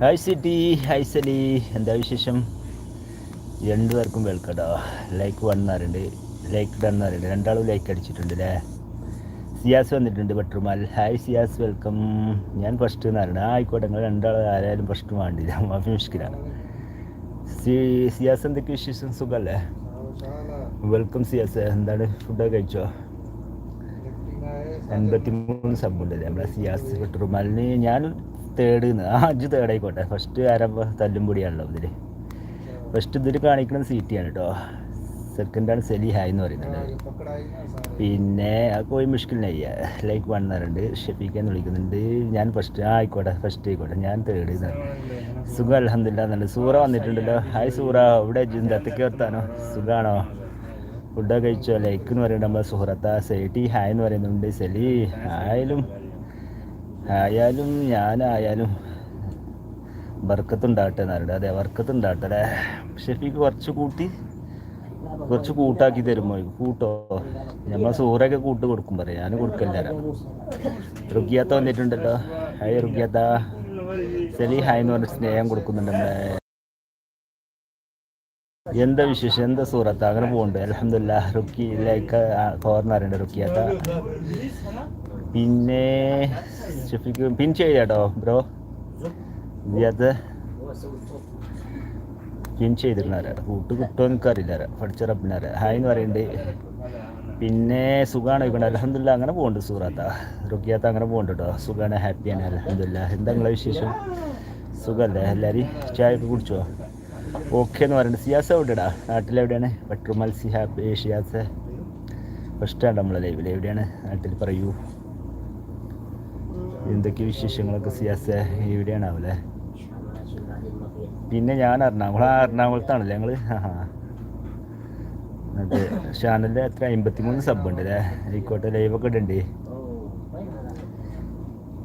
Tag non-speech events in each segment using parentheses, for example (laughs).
Hi city hi Sali എന്താ വിശേഷം? രണ്ടുപേർക്കും വെൽക്കട്ടോ ലൈക്ക് വൺ പറയുന്നുണ്ട്. ലൈക്ക് ഡൺ രണ്ടാളും ലൈക്ക് അടിച്ചിട്ടുണ്ട് അല്ലേ സിയാസ് വന്നിട്ടുണ്ട് ബട്ടർമാൽ ഹായ് സിയാസ്. വെൽക്കം ഞാൻ ഫസ്റ്റ് എന്ന് പറയുന്നത്. ആ ആയിക്കോട്ടെ. നിങ്ങൾ രണ്ടാൾ ആരായാലും ഫസ്റ്റ് വേണ്ടില്ല (laughs) മാഫി മുഷ്കിലാണ്. സി സിയാസ് എന്തൊക്കെ വിശേഷം? സുഖമല്ലേ വെൽക്കം സിയാസ്. എന്താണ്? ഫുഡൊക്കെ കഴിച്ചോ? എൺപത്തി മൂന്ന് സബ്ബുണ്ട് നമ്മളെ സിയാസ് ബട്ടർമാലിന് ഞാൻ തേർഡ് ആ അഞ്ച് തേർഡ് ആയിക്കോട്ടെ. ഫസ്റ്റ് ആരം തല്ലും പൊടിയാണല്ലോ ഇതിൽ ഫസ്റ്റ് ഇതിൽ കാണിക്കുന്നത് സി ടി ആണ് കേട്ടോ സെക്കൻഡാണ് സെലി ഹായ് എന്ന് പറയുന്നത്. പിന്നെ കോയി മുഷ്കിലിനായി ലൈക്ക് വൺ പറയുന്നുണ്ട് ഷെഫീഖ് എന്ന് വിളിക്കുന്നുണ്ട്. ഞാൻ ഫസ്റ്റ് ആ ആയിക്കോട്ടെ. ഫസ്റ്റ് ആയിക്കോട്ടെ. ഞാൻ തേർഡ് സുഖം അലഹമില്ല എന്നുണ്ട് സൂറ വന്നിട്ടുണ്ടല്ലോ. ഹായ് സൂറ. ഇവിടെ ജിന്ദത്തേക്ക് വർത്താനോ? സുഖാണോ? ഫുഡൊക്കെ കഴിച്ചു. ലൈക്ക് എന്ന് പറയുന്നത് നമ്മളെ സുഹൃത്ത സേട്ടി ഹായ് എന്ന് പറയുന്നുണ്ട് സെലി. ആയാലും ആയാലും ഞാനായാലും വർക്കത്തുണ്ടാട്ടെ നല്ല അതെ വർക്കത്തുണ്ടാട്ടെ അല്ലേ? ഷെഫീക്ക് കുറച്ച് കൂട്ടി കുറച്ച് കൂട്ടാക്കി തരുമോ? കൂട്ടോ? നമ്മളെ സൂറയൊക്കെ കൂട്ട് കൊടുക്കും പറയാം. ഞാൻ കൊടുക്കില്ല റുഗിയാത്ത വന്നിട്ടുണ്ടല്ലോ. ഹായ് റുഗിയാത്ത സെലി ഹായ് എന്ന് പറഞ്ഞ സ്നേഹം കൊടുക്കുന്നുണ്ട് നമ്മളെ. എന്താ വിശേഷം? എന്താ സൂറത്ത്? അങ്ങനെ പോകുന്നുണ്ട് അലഹമില്ല റുക്കി ലൈക്ക് കോർന്നറിയുണ്ട് റുക്കിയാത്ത. പിന്നെ ഷെഫിക്ക് പിൻ ചെയ്യാട്ടോ ബ്രോ. ഇതിനകത്ത് പിൻ ചെയ്തിരുന്നാരാ കൂട്ട് കിട്ടുമോ എനിക്കറിയില്ല. പഠിച്ച റബ്ബിനാരാ. ഹായ് എന്ന് പറയുന്നുണ്ട് പിന്നെ സുഖമാണ് ഇവിടെ അലഹമില്ല അങ്ങനെ പോകുന്നുണ്ട് സൂറത്ത. റുക്കിയാത്ത അങ്ങനെ പോകുന്നുണ്ട് കേട്ടോ. സുഖമാണ് ഹാപ്പിയാണ്. അലഹമില്ല എന്താ നിങ്ങളെ വിശേഷം? സുഖമല്ലേ എല്ലാവരും ചായ ഒക്കെ കുടിച്ചോ? ഓക്കെ എന്ന് പറയുന്നത് സിയാസ് എവിടെടാ നാട്ടിലെവിടെയാണ് മത്സ്യ സിഹാബ് ഫസ്റ്റ് ഫസ്റ്റാണ് നമ്മളെ ലൈവിൽ എവിടെയാണ്? നാട്ടിൽ പറയൂ. എന്തൊക്കെ വിശേഷങ്ങളൊക്കെ സിയാസ് എവിടെയാണ് ആവല്ലേ പിന്നെ ഞാൻ എറണാകുളം ആ എറണാകുളത്താണല്ലേ ഞങ്ങൾ എന്നിട്ട് ചാനലിൽ എത്ര? അമ്പത്തി മൂന്ന് സബ് ഉണ്ട് അല്ലേ? ആയിക്കോട്ടെ ലൈവൊക്കെ ഇടണ്ടേ?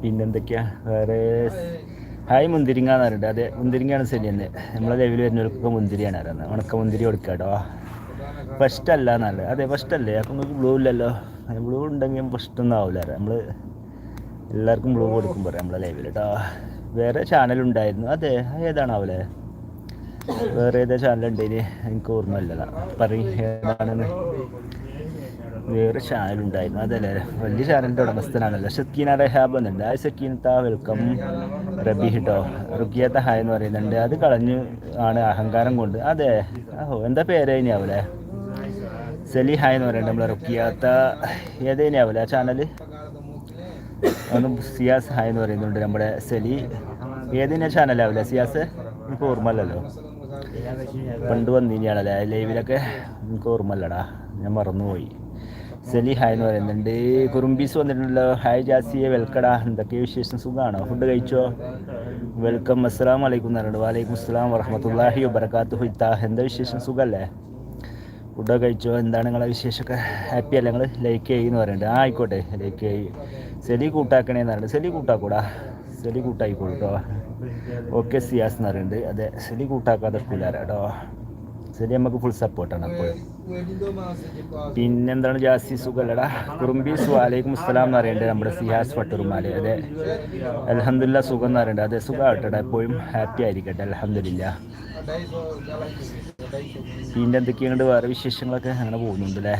പിന്നെന്തൊക്കെയാ? വേറെ ഹായ് മുന്തിരിങ്ങ എന്ന് പറഞ്ഞിട്ട്. അതെ മുന്തിരിങ്ങയാണ് ശരി തന്നെ നമ്മളെ ലൈവിൽ വരുന്നവർക്കൊക്കെ മുന്തിരിയാണ് അറിയുന്നത് ഉണക്ക മുന്തിരി കൊടുക്കുക കേട്ടോ. ഫസ്റ്റ് അല്ല എന്നല്ല അതെ ഫസ്റ്റ് അല്ലേ? അപ്പം നിങ്ങൾക്ക് ബ്ലൂ ഇല്ലല്ലോ. ബ്ലൂ ഉണ്ടെങ്കിൽ ഫസ്റ്റ് ഒന്നും ആവില്ല നമ്മൾ എല്ലാവർക്കും ബ്ലൂ കൊടുക്കും പറയാം നമ്മളെ ലൈവിൽ കേട്ടോ. വേറെ ചാനലുണ്ടായിരുന്നു അതെ ഏതാണ് ഏതാണാവല്ലേ വേറെ ഏതാ ചാനലുണ്ടെങ്കിൽ എനിക്ക് ഓർമ്മയില്ല. പറയും ഏതാണെന്ന് വേറെ ചാനലുണ്ടായിരുന്നു അതല്ലേ? വലിയ ചാനലിന്റെ ഉടമസ്ഥനാണല്ലോ. ഷക്കീന റഹാബ് എന്നുണ്ട് ആ ഷക്കീനത്ത വെൽക്കം. റബി ഹിട്ടോ. റുക്കിയത്ത ഹായ് എന്ന് പറയുന്നുണ്ട്. അത് കളഞ്ഞ് ആണ് അഹങ്കാരം കൊണ്ട്. അതെ. ഓഹോ എന്താ പേര് ഇനിയാവൂലേ സെലി ഹായ് എന്ന് പറയുന്നത് നമ്മളെ റുക്കിയാത്ത ഏതേനാവൂലേ ആ ചാനൽ ഒന്ന് സിയാസ് ഹായ് എന്ന് പറയുന്നുണ്ട് നമ്മുടെ സെലി. ഏതിനാ ചാനലാവില്ല സിയാസ്? എനിക്ക് ഓർമ്മല്ലല്ലോ പണ്ട് വന്നിനിയാണല്ലേ ലൈവിലൊക്കെ എനിക്ക് ഓർമ്മല്ലടാ ഞാൻ മറന്നുപോയി. സെലി ഹായ് എന്ന് പറയുന്നുണ്ട്. കുറുമ്പീസ് വന്നിട്ടുണ്ടല്ലോ. ഹായ് ജാസിയെ വെൽക്കടാ. എന്തൊക്കെ വിശേഷം? സുഖമാണോ ഫുഡ് കഴിച്ചോ? വെൽക്കം. അസ്സലാം വലൈക്കും എന്ന് പറയുന്നുണ്ട് വാലൈക്കും അസ്സലാം വറഹമത്തല്ലാഹി വബർക്കാത്തു ഹുത്താ എന്താ വിശേഷം? സുഖമല്ലേ ഫുഡൊക്കെ കഴിച്ചോ? എന്താണ് നിങ്ങളെ വിശേഷമൊക്കെ? ഹാപ്പി അല്ല നിങ്ങൾ ലൈക്ക് ചെയ്യുന്നു പറയുന്നുണ്ട്. ആ ആയിക്കോട്ടെ. ലൈക്ക് ചെയ്യ്. സെലി കൂട്ടാക്കണേന്ന് പറയുന്നത് സെലി കൂട്ടാക്കൂടാ? സെലി കൂട്ടായിക്കോളൂ കേട്ടോ ഓക്കെ സിയാസ് എന്ന് പറയുന്നുണ്ട്. അതെ സെലി കൂട്ടാക്കാതെ പിള്ളേരാ കേട്ടോ. സെലി നമുക്ക് ഫുൾ സപ്പോർട്ടാണ് അപ്പോൾ പിന്നെന്താണ് ജാസി സുഖല്ലടാ? കുറുമ്പീസ് വാലൈക്കും അസ്സലാം എന്ന് പറയുന്നുണ്ട് നമ്മുടെ സിയാസ് ഫട്ടുറുമാൽ. അതെ. അലഹമില്ല സുഖം എന്ന് പറയുന്നുണ്ട് അതെ സുഖമാകട്ടെ എപ്പോഴും ഹാപ്പി ആയിരിക്കട്ടെ. അലഹമില്ല പിന്നെ എന്തൊക്കെയാണ് വേറെ വിശേഷങ്ങളൊക്കെ? അങ്ങനെ പോകുന്നുണ്ട് അല്ലേ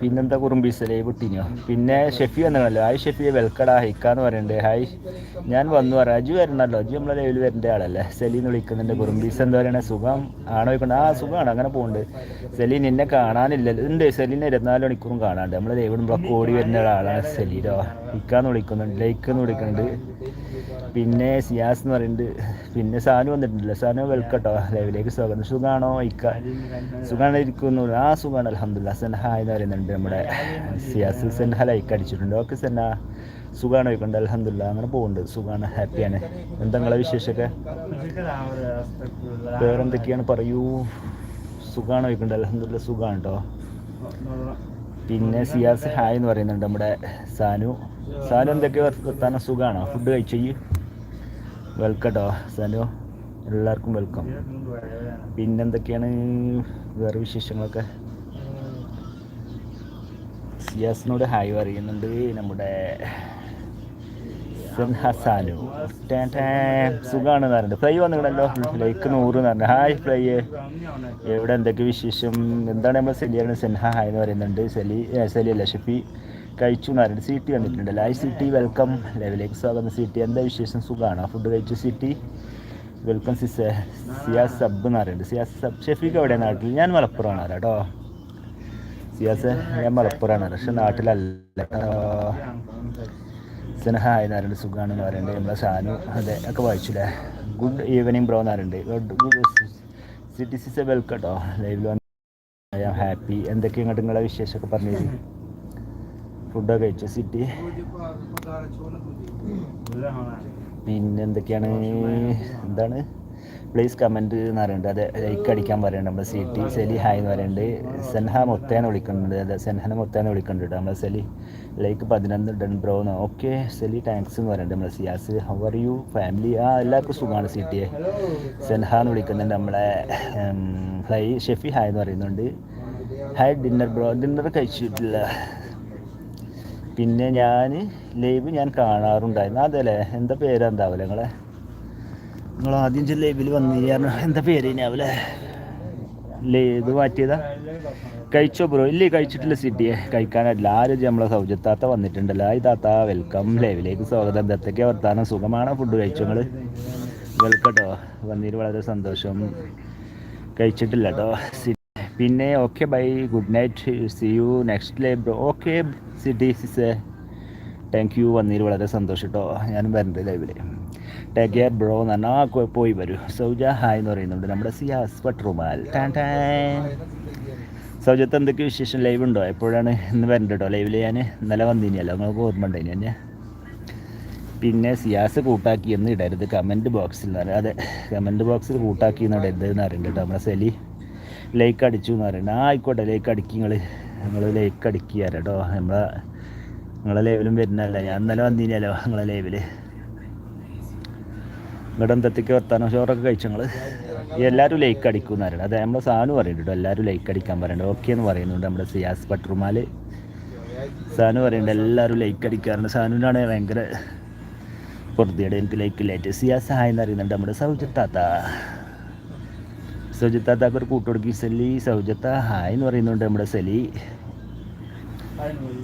പിന്നെന്താ കുറുമ്പീസ് ലൈവ് ഇട്ടിനോ പിന്നെ ഷെഫി വന്നല്ലോ ഹായ് ഷെഫി വെൽക്കടാ. ഹൈക്കാന്ന് പറയുന്നുണ്ട് ഹായ്. ഞാൻ വന്നു പറഞ്ഞു അജു വരണല്ലോ. അജു നമ്മളെ ലൈവിൽ വരേണ്ട ആളല്ലേ? സെലീന്ന് വിളിക്കുന്നുണ്ട്. കുറുമ്പീസ് എന്താ പറയണേ? സുഖം ആണോ ചോദിക്കണ്ട ആ സുഖമാണ്. അങ്ങനെ പോകുന്നുണ്ട് സെലീൻ എന്നെ കാണാനില്ലല്ലോ ഉണ്ട് സെലീൻ ഇരുപത്തിനാല് മണിക്കൂറും കാണാണ്ട്. നമ്മളെ ലൈവ് ഇടുമ്പോൾ ഓടി വരുന്ന ഒരാളാണ് സെലീനോ ഹിക്കാന്ന് വിളിക്കുന്നുണ്ട്. ലൈക്ക് എന്ന് വിളിക്കുന്നുണ്ട്. പിന്നെ സിയാസ് എന്ന് പറയുന്നുണ്ട് പിന്നെ സാനു വന്നിട്ടുണ്ട് സാനു വെൽക്കട്ടോ. ലൈവിലേക്ക് സ്വാഗതം. സുഖാണോ? ഇക്ക? സുഖാണ് ഇരിക്കുന്നു? ആ സുഖാണ്. അലഹമില്ല സെൻഹ എന്ന് പറയുന്നുണ്ട് നമ്മുടെ സിയാസ്. സെൻഹ ലൈക്ക് അടിച്ചിട്ടുണ്ട്. ഓക്കെ സെൻഹ. സുഖാണ് ചോദിക്കുന്നുണ്ട് അലഹമില്ല അങ്ങനെ പോകുന്നുണ്ട് സുഖാണ്. ഹാപ്പിയാണ് എന്താ നിങ്ങളെ വിശേഷമൊക്കെ? വേറെന്തൊക്കെയാണ് പറയൂ? സുഖാണ് ചോദിക്കുന്നുണ്ട് അലഹമില്ല സുഖമാണ് കേട്ടോ പിന്നെ സിയാസ് ഹായ് എന്ന് പറയുന്നുണ്ട് നമ്മുടെ സാനു. സാനു എന്തൊക്കെ വർത്താനം? സുഖമാണോ ഫുഡ് കഴിച്ചു വെൽക്കം കേട്ടോ സാനോ. എല്ലാവർക്കും വെൽക്കം പിന്നെന്തൊക്കെയാണ് വേറെ വിശേഷങ്ങളൊക്കെ? സിയാസിനോട് ഹായ് പറയുന്നുണ്ട് നമ്മുടെ ഹസാനു സുഖമാണ് പറഞ്ഞിട്ട്. ഫ്ലൈ വന്നിട്ടുണ്ടല്ലോ ലൈക്ക് നൂറ് എന്ന് പറഞ്ഞു ഹായ് ഫ്ലൈ. എവിടെ എന്തൊക്കെ വിശേഷം? എന്താണ് നമ്മൾ സെലിയാണ് സെൻഹ ഹായ് എന്ന് പറയുന്നുണ്ട്. സെലി സെലി അല്ല ഷെഫി. കഴിച്ചു എന്ന് പറഞ്ഞിട്ട് സി ടി വന്നിട്ടുണ്ട്. ലൈ സി ടി വെൽക്കം ലൈവിലേക്ക് സ്വാഗതം സി ടി എന്താ വിശേഷം? സുഖമാണ് ഫുഡ് കഴിച്ചു C T welcome sis Siyas sub എന്ന് പറയുന്നുണ്ട്. സബ് ഷെഫീക്ക് എവിടെ നാട്ടിൽ ഞാൻ മലപ്പുറമാണ് കേട്ടോ സിയാസ് ഞാൻ മലപ്പുറമാണ്. പക്ഷെ നാട്ടിലല്ല സ്നേഹ സുഖമാണ് എന്ന് പറയുന്നത് നമ്മളെ ഷാനു അതെ ഒക്കെ വായിച്ചില്ലേ? ഗുഡ് ഈവനിങ് ബ്രോ എന്നാറുണ്ട് ഗുഡ് സിറ്റി സിസ് വെൽക്കം കേട്ടോ ലൈവിൽ വന്ന് ഐ ആം ഹാപ്പി എന്തൊക്കെ ഇങ്ങോട്ട് വിശേഷമൊക്കെ പറഞ്ഞു ഫുഡൊക്കെ കഴിച്ചു സിറ്റി പിന്നെ എന്തൊക്കെയാണ്? എന്താണ്? പ്ലീസ് കമന്റ് എന്ന് പറയുന്നുണ്ട്. അതെ ലൈക്ക് അടിക്കാൻ പറയുന്നുണ്ട് നമ്മുടെ സിറ്റി സെലി ഹായ് എന്ന് പറയുന്നുണ്ട്. സെൻഹ മൊത്തേന്ന് വിളിക്കുന്നുണ്ട് അതെ സെൻഹനെ മൊത്തേന്ന് വിളിക്കുന്നുണ്ട് നമ്മൾ സെലി. ലൈക്ക് പതിനൊന്ന് ഡൺ ബ്രോ എന്ന് ഓക്കെ സെലി താങ്ക്സ് എന്ന് പറയുന്നുണ്ട് നമ്മളെ Siyas. How are you family ആ എല്ലാവർക്കും സുഖമാണ് സിറ്റിയെ സെൻഹ എന്ന് വിളിക്കുന്നുണ്ട് നമ്മളെ ഹൈ ഷെഫി ഹായ് എന്ന് പറയുന്നുണ്ട്. ഹായ് ഡിന്നർ ബ്രോ ഡിന്നർ കഴിച്ചിട്ടില്ല. പിന്നെ ഞാൻ ലൈവ് ഞാൻ കാണാറുണ്ടായിരുന്നു. അതല്ലേ? എന്താ പേര് എന്താവില്ല നിങ്ങളെ? നിങ്ങൾ ആദ്യം ചെന്ന് ലൈവിൽ വന്നിരുന്നു എന്താ പേര് ഇനാവില്ലേ ഇത് മാറ്റിയതാ? കഴിച്ചോ ബ്രോ ഇല്ലേ കഴിച്ചിട്ടില്ല സിറ്റിയെ കഴിക്കാനല്ല ആരും നമ്മളെ സൗജത്താത്ത വന്നിട്ടുണ്ടല്ലോ. ഈ താത്ത വെൽക്കം ലൈവിലേക്ക് സ്വാഗതം. എന്തൊക്കെ വർത്താനം? സുഖമാണോ ഫുഡ് കഴിച്ചു നിങ്ങൾ വെൽക്കട്ടോ. വന്നിട്ട് വളരെ സന്തോഷം. കഴിച്ചിട്ടില്ല കേട്ടോ പിന്നെ okay bye good night see you next live bro okay CD sis thank you വന്നതിൽ വളരെ സന്തോഷം കേട്ടോ ഞാനും വരുന്നുണ്ട് ലൈവിൽ ടേക്ക് കെയർ ബ്രോ എന്ന് പറഞ്ഞാൽ പോയി വരൂ. സൗജ ഹായ് എന്ന് പറയുന്നുണ്ട്. നമ്മുടെ സിയാസ് പട്രുമാൽ. ടാൻ ടാൻ. സൗജത്ത് എന്തൊക്കെ വിശേഷം? ലൈവ് ഉണ്ടോ? എപ്പോഴാണ് ഇന്ന് വരണ്ട കേട്ടോ ലൈവിൽ ഞാൻ ഇന്നലെ വന്നിനിയല്ലോ നിങ്ങൾക്ക് ഓർമ്മ ഉണ്ടായിനി പിന്നെ സിയാസ് കൂട്ടാക്കി എന്ന് ഇടരുത്. കമന്റ് ബോക്സിൽ പറയുന്നത് അതെ കമന്റ് ബോക്സിൽ കൂട്ടാക്കി എന്ന് ഇടരുത് എന്ന് അറിയണ്ട കേട്ടോ നമ്മുടെ സെലി. ലൈക്ക് അടിച്ചു എന്ന് പറയുന്നത്. ആ ആയിക്കോട്ടെ ലൈക്ക് അടിക്കുക നിങ്ങൾ നിങ്ങൾ ലൈക്ക് അടിക്കുക കേട്ടോ നമ്മളെ നിങ്ങളെ ലൈവിലും വരുന്നല്ല ഞാൻ ഇന്നലെ വന്നില്ലല്ലോ നിങ്ങളെ ലൈവിൽ ഇവിടെ എന്തൊക്കെ വർത്താനം ചോറൊക്കെ കഴിച്ചു നിങ്ങൾ എല്ലാവരും ലൈക്ക് അടിക്കും എന്ന് പറയുന്നത്. അതെ നമ്മളെ സാനു പറയുന്നുണ്ട് എല്ലാവരും ലൈക്ക് അടിക്കാൻ പറയുന്നുണ്ട് ഓക്കെ എന്ന് പറയുന്നുണ്ട് നമ്മുടെ സിയാസ് പട്രുമാൽ സാനു പറയുന്നുണ്ട് എല്ലാവരും ലൈക്ക് അടിക്കാറുണ്ട്. സാനുവിനാണ് ഭയങ്കര പൊറുതിയുടെ. എനിക്ക് ലൈക്ക് ലൈറ്റ് സിയാസ് ഹായ് എന്ന് അറിയുന്നുണ്ട് നമ്മുടെ സൗജത്താത്ത സൗജത്താത്താക്ക് ഒരു കൂട്ടുകൊടുക്കി സെലി സൗജത്ത. ഹായ് എന്ന് പറയുന്നുണ്ട് നമ്മുടെ സെലി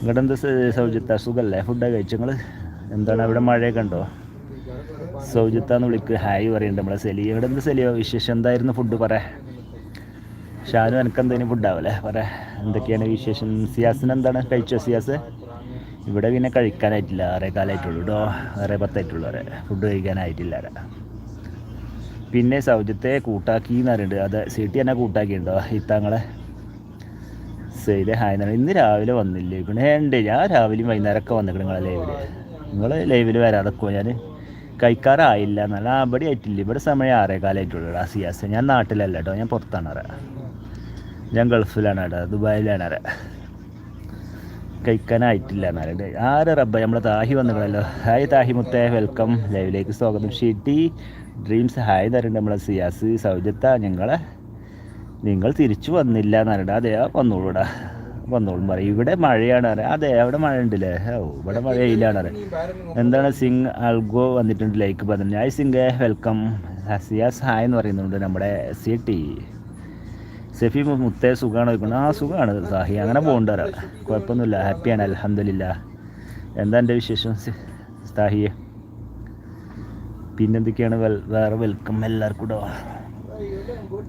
ഇവിടെ എന്താ സൗജത്ത? സുഖല്ലേ? ഫുഡൊക്കെ കഴിച്ചു നിങ്ങൾ എന്താണ് അവിടെ മഴയൊക്കെ ഉണ്ടോ? സൗജത്താന്ന് വിളിക്ക്. ഹായ് പറയുന്നുണ്ട് നമ്മളെ സെലി ഇവിടെ എന്ത് സെലിയോ വിശേഷം എന്തായിരുന്നു ഫുഡ്? പറ. ഷാനു എനിക്ക് എന്തെങ്കിലും ഫുഡാവല്ലേ പറ. എന്തൊക്കെയാണ് വിശേഷം? സിയാസിന് എന്താണ്? കഴിച്ചോ സിയാസ്? ഇവിടെ പിന്നെ കഴിക്കാനായിട്ടില്ല. ആറേ കാലമായിട്ടുള്ളൂ കേട്ടോ ആറേ പത്തായിട്ടുള്ളൂ. വരെ ഫുഡ് കഴിക്കാനായിട്ടില്ല. പിന്നെ സൗജത്തെ കൂട്ടാക്കി എന്ന് പറയുന്നുണ്ട് അത് സീട്ടി തന്നെ കൂട്ടാക്കിയിട്ടുണ്ടോ ഇത്താങ്ങളെ സെയ്ത് ഹായ് ഇന്ന് രാവിലെ വന്നില്ലേ? പിന്നെ ഉണ്ട് ഞാൻ രാവിലെയും വൈകുന്നേരമൊക്കെ വന്നിട്ട് നിങ്ങളെ ലൈവിൽ നിങ്ങൾ ലൈവിൽ വരാതൊക്കെ ഞാൻ കഴിക്കാറായില്ല എന്നാലും ആ ഇവിടെ ആയിട്ടില്ല. ഇവിടെ സമയം ആറേ കാലമായിട്ടുള്ളൂ ആ സിയാസ് ഞാൻ നാട്ടിലല്ല കേട്ടോ. ഞാൻ പുറത്താണ് അറിയാം ഞാൻ ഗൾഫിലാണ് കേട്ടോ. ദുബായിലാണ് അറിയാം കഴിക്കാനായിട്ടില്ല എന്നാലുണ്ട് ആറ് റബ്ബ? നമ്മളെ താഹി വന്നിട്ടുണ്ടല്ലോ ഹായ് താഹി മുത്തേ. വെൽക്കം. ലൈവിലേക്ക് സ്വാഗതം. ഷീറ്റി ഡ്രീംസ് ഹായ് തരുന്നുണ്ട് നമ്മളെ സിയാസ് സൗജത്ത ഞങ്ങളെ നിങ്ങൾ തിരിച്ചു വന്നില്ല എന്നറിയണ്ട അതെ വന്നോളൂ വന്നോളൂടാ വന്നോളും പറയും. ഇവിടെ മഴയാണ് അറിയാം അതെ അവിടെ മഴ ഉണ്ടല്ലേ? ഓ ഇവിടെ മഴയില്ലാണ് അറിയാം എന്താണ് സിംഗ് അൽഗോ വന്നിട്ടുണ്ട് ലൈക്ക് പറഞ്ഞു hi Singh welcome Siyas hi എന്ന് പറയുന്നുണ്ട് നമ്മുടെ സി ടി സെഫി മുത്തേ സുഖമാണ് ചോദിക്കുന്നത് ആ സുഖമാണ് സാഹി അങ്ങനെ പോകണ്ടറ കുഴപ്പമൊന്നുമില്ല. ഹാപ്പിയാണ് അലഹമില്ല എന്താ എന്റെ വിശേഷം? സാഹിയെ? പിന്നെന്തൊക്കെയാണ് വേറെ വെൽക്കം എല്ലാവർക്കും കൂടെ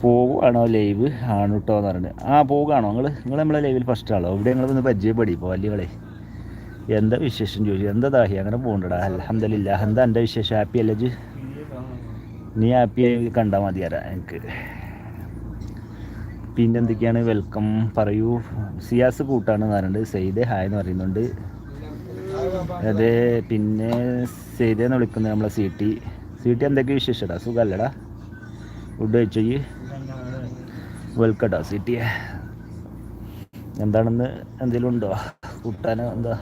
പോവുകയാണോ ലൈവ് ആണ് കേട്ടോ എന്ന് പറഞ്ഞിട്ട് ആ പോവുകയാണോ? നിങ്ങൾ നിങ്ങൾ നമ്മളെ ലൈവിൽ ഫസ്റ്റ് ആളോ? ഇവിടെ നിങ്ങൾ ഒന്ന് പരിചയപ്പെടി ഇപ്പോൾ വലിയകളെ എന്താ വിശേഷം ചോദിച്ചു എന്താ ദാഹി? അങ്ങനെ പോകണ്ടടാ അലഹമില്ല എന്താ എന്റെ വിശേഷം? ഹാപ്പി അല്ലേ നീ ഹാപ്പി ആയി കണ്ടാൽ മതി ആരാ എനിക്ക്. പിന്നെ എന്തൊക്കെയാണ് വെൽക്കം പറയൂ. സിയാസ് കൂട്ടാണ് എന്ന് സെയ്ദ് ഹായ് എന്ന് പറയുന്നുണ്ട്. അതെ പിന്നെ സെയ്ദെന്ന് വിളിക്കുന്നത് നമ്മളെ സി ടി സി ടി എന്തൊക്കെ വിശേഷടാ? സുഖമല്ലടാ ഫുഡ് കഴിച്ചോ വെൽക്കട്ടോ സീറ്റിയെ. എന്താണെന്ന്? എന്തെങ്കിലും ഉണ്ടോ? കൂട്ടാനോ എന്താ?